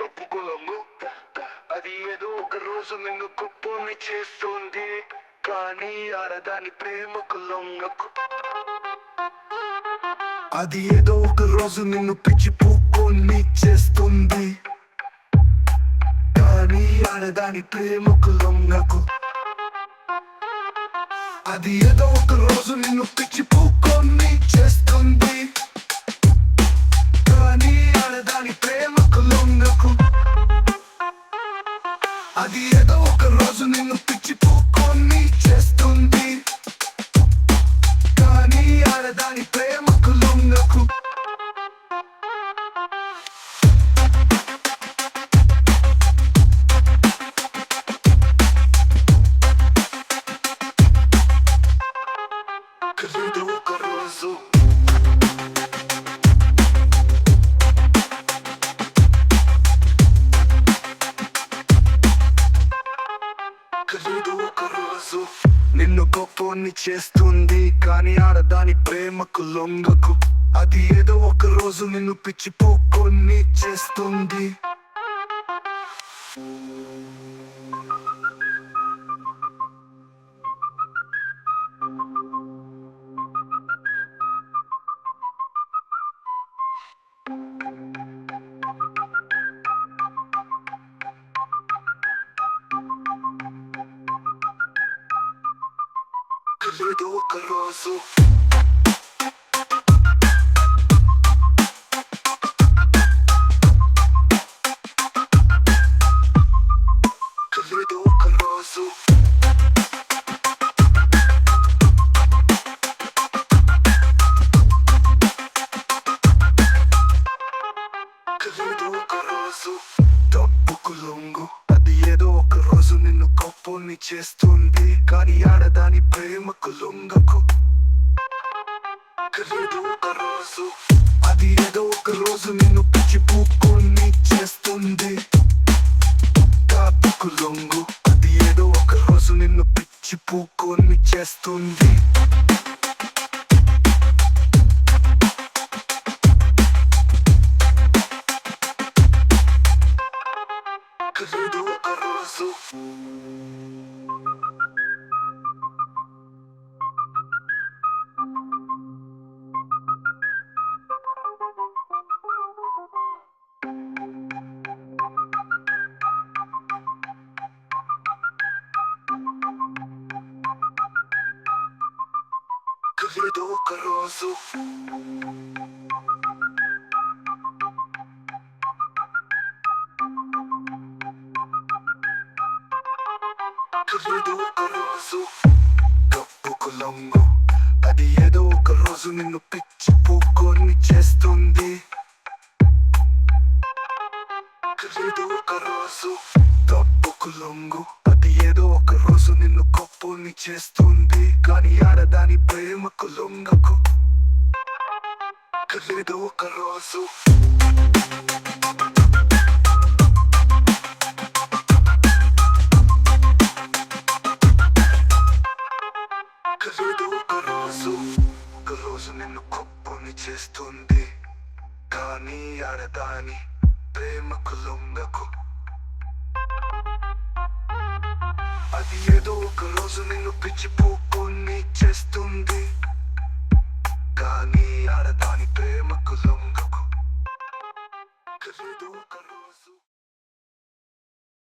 తప్పుకోము అది ఏదో ఒక రోజు నిన్ను కుప్పని చేస్తుంది. కానీ ఆడదాని ప్రేమకు లొంగకు. అది ఏదో ఒక రోజు నిన్ను పిచ్చి పూకొని చేస్తుంది. కానీ ఆడదాని ప్రేమకు లొంగకు. అది ఏదో ఒక రోజు నిన్ను పిచ్చి పూకొని నిన్ను గొప్పని చేస్తుంది కానీ ఆడదాని ప్రేమకు లొంగకు. అది ఏదో ఒక రోజు నిన్ను పిచ్చిపోకొని చేస్తుంది. ఏదో ఒక రోజు ఏదో ఒక రోజు ఏదో ఒక రోజు తప్పుకు లొంగు అది ఏదో ఒక రోజు నిన్ను కప్పుల్ని చేస్తుంది కానీ ఆడదాని ప్రేమకు లొంగకు. ఒక రోజు అది ఏదో ఒక రోజు నిన్ను పిచ్చి పూకొని చేస్తుంది. కాపుకు లొంగు అది ఏదో ఒక రోజు నిన్ను పిచ్చి పూకొని చేస్తుంది. ఏదో ఒక రోజు ఏదో ఒక రోజు ఏదో రోజు తప్పుకు లొంగు అది ఏదో ఒక రోజు నిన్ను పిచ్చి పూకొని చేస్తుంది. ఏదో ఒక రోజు తప్పుకు లొంగు అది ఏదో ఒక రోజు నిన్ను కప్పుని చేస్తుంది. కానీ ఆడదాని ప్రేమకు లొంగకు. ఏదో ఒక రోజు రోజు నిన్ను గొప్పని చేస్తుంది. కానీ ఆడదాని ప్రేమకు లొంగకు. అది ఏదో ఒక రోజు నిన్ను పిచ్చి పూకొని చేస్తుంది. కానీ ఆడదాని ప్రేమకు లొంగకు. ఏదో ఒక రోజు